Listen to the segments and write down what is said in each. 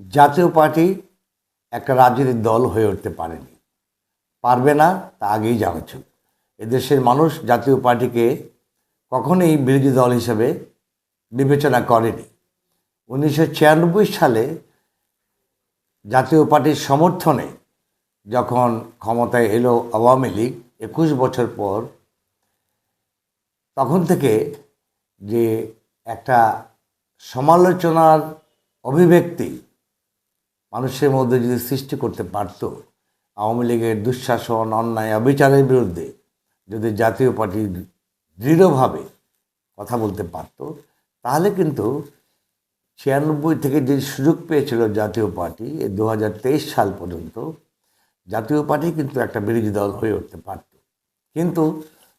জাতীয় পার্টি একটা রাজনৈতিক দল হয়ে উঠতে পারেনি। পারবে না, তা আগেই জানা ছিল। এদেশের মানুষ জাতীয় পার্টিকে কখনোই বিরোধী দল হিসেবে বিবেচনা করেনি। উনিশশো ছিয়ানব্বই সালে জাতীয় পার্টির সমর্থনে যখন ক্ষমতায় এলো আওয়ামী লীগ, একুশ বছর পর তখন থেকে যে একটা সমালোচনার অভিব্যক্তি মানুষের মধ্যে যদি সৃষ্টি করতে পারত, আওয়ামী লীগের দুঃশাসন, অন্যায়, অবিচারের বিরুদ্ধে যদি জাতীয় পার্টি দৃঢ়ভাবে কথা বলতে পারত, তাহলে কিন্তু ছিয়ানব্বই থেকে যে সুযোগ পেয়েছিল জাতীয় পার্টি দু সাল পর্যন্ত, জাতীয় পার্টি কিন্তু একটা বিরোধী দল হয়ে উঠতে পারত। কিন্তু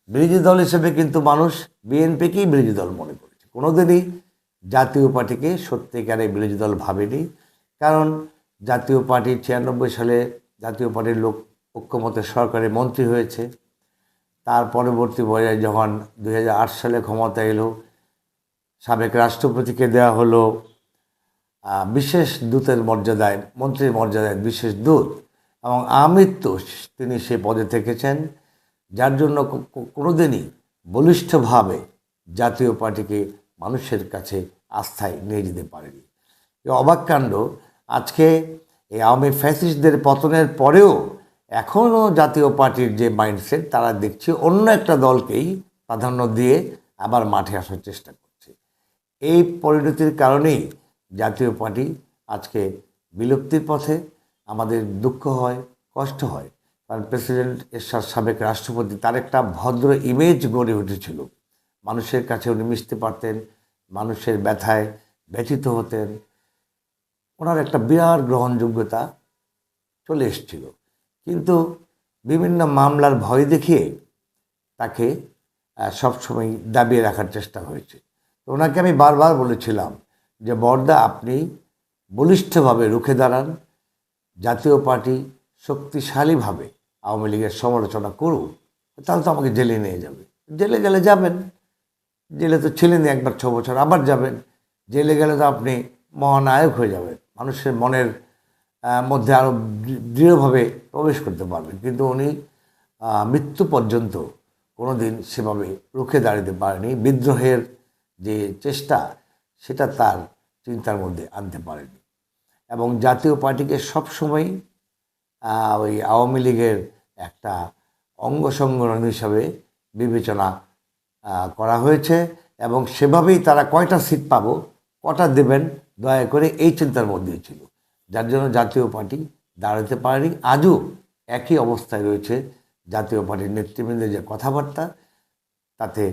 বিরোধী দল হিসেবে কিন্তু মানুষ বিএনপিকেই বিরোধী দল মনে করেছে। কোনোদিনই জাতীয় পার্টিকে সত্যিকারে বিরোধী দল ভাবেনি। কারণ জাতীয় পার্টি ছিয়ানব্বই সালে জাতীয় পার্টির লোক ঐক্যমতের সরকারে মন্ত্রী হয়েছে। তার পরবর্তী পর্যায়ে যখন দু হাজার আট সালে ক্ষমতা এলো, সাবেক রাষ্ট্রপতিকে দেওয়া হলো বিশেষ দূতের মর্যাদায়, মন্ত্রীর মর্যাদায় বিশেষ দূত এবং আমৃত্যু তিনি সে পদে থেকেছেন, যার জন্য কোনোদিনই বলিষ্ঠভাবে জাতীয় পার্টিকে মানুষের কাছে আস্থায় নিয়ে যেতে পারেনি। অবাক কাণ্ড আজকে এই আওয়ামী ফ্যাসিস্টদের পতনের পরেও এখনও জাতীয় পার্টির যে মাইন্ডসেট, তারা দেখছে অন্য একটা দলকেই প্রাধান্য দিয়ে আবার মাঠে আসার চেষ্টা করছে। এই পরিণতির কারণেই জাতীয় পার্টি আজকে বিলুপ্তির পথে, আমাদের দুঃখ হয়, কষ্ট হয়। কারণ প্রেসিডেন্ট এরশাদ সাবেক রাষ্ট্রপতি, তার একটা ভদ্র ইমেজ গড়ে উঠেছিল। মানুষের কাছে উনি মিশতে পারতেন, মানুষের ব্যথায় ব্যথিত হতেন ওনার একটা বিরাট গ্রহণযোগ্যতা চলে এসেছিল। কিন্তু বিভিন্ন মামলার ভয় দেখিয়ে তাকে সবসময় দাবিয়ে রাখার চেষ্টা হয়েছে। তো ওনাকে আমি বারবার বলেছিলাম যে, বর্দা, আপনি বলিষ্ঠভাবে রুখে দাঁড়ান। জাতীয় পার্টি শক্তিশালীভাবে আওয়ামী লীগের সমালোচনা করুক, তাহলে তো আমাকে জেলে নিয়ে যাবে। জেলে গেলে যাবেন। জেলে তো ছিলেন একবার ছ বছর, আবার যাবেন। জেলে গেলে তো আপনি মহানায়ক হয়ে যাবেন। মানুষের মনের মধ্যে আরও দৃঢ়ভাবে প্রবেশ করতে পারবেন কিন্তু উনি মৃত্যু পর্যন্ত কোনো দিন সেভাবে রুখে দাঁড়াতে পারেনি। বিদ্রোহের যে চেষ্টা, সেটা তার চিন্তার মধ্যে আনতে পারেনি। এবং জাতীয় পার্টিকে সবসময় ওই আওয়ামী লীগের একটা অঙ্গ সংগঠন হিসাবে বিবেচনা করা হয়েছে। এবং সেভাবেই তারা কয়টা সিট পাবো, কটা দেবেন দয়া করে এই চিন্তার মধ্যে ছিল। যার জন্য জাতীয় পার্টি দাঁড়াতে পারেনি। আজও একই অবস্থায় রয়েছে জাতীয় পার্টির নেতৃবৃন্দের যে কথাবার্তা, তাতে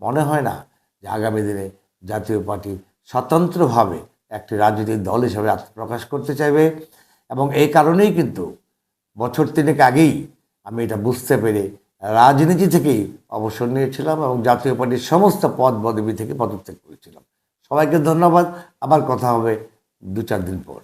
মনে হয় না যে আগামী দিনে জাতীয় পার্টি স্বতন্ত্রভাবে একটি রাজনৈতিক দল হিসাবে আত্মপ্রকাশ করতে চাইবে। এবং এই কারণেই কিন্তু বছর তিনেক আগেই আমি এটা বুঝতে পেরে রাজনীতি থেকেই অবসর নিয়েছিলাম এবং জাতীয় পার্টির সমস্ত পদ পদবি থেকে পদত্যাগ করেছিলাম। সবাইকে ধন্যবাদ। আবার কথা হবে দু চার দিন পর।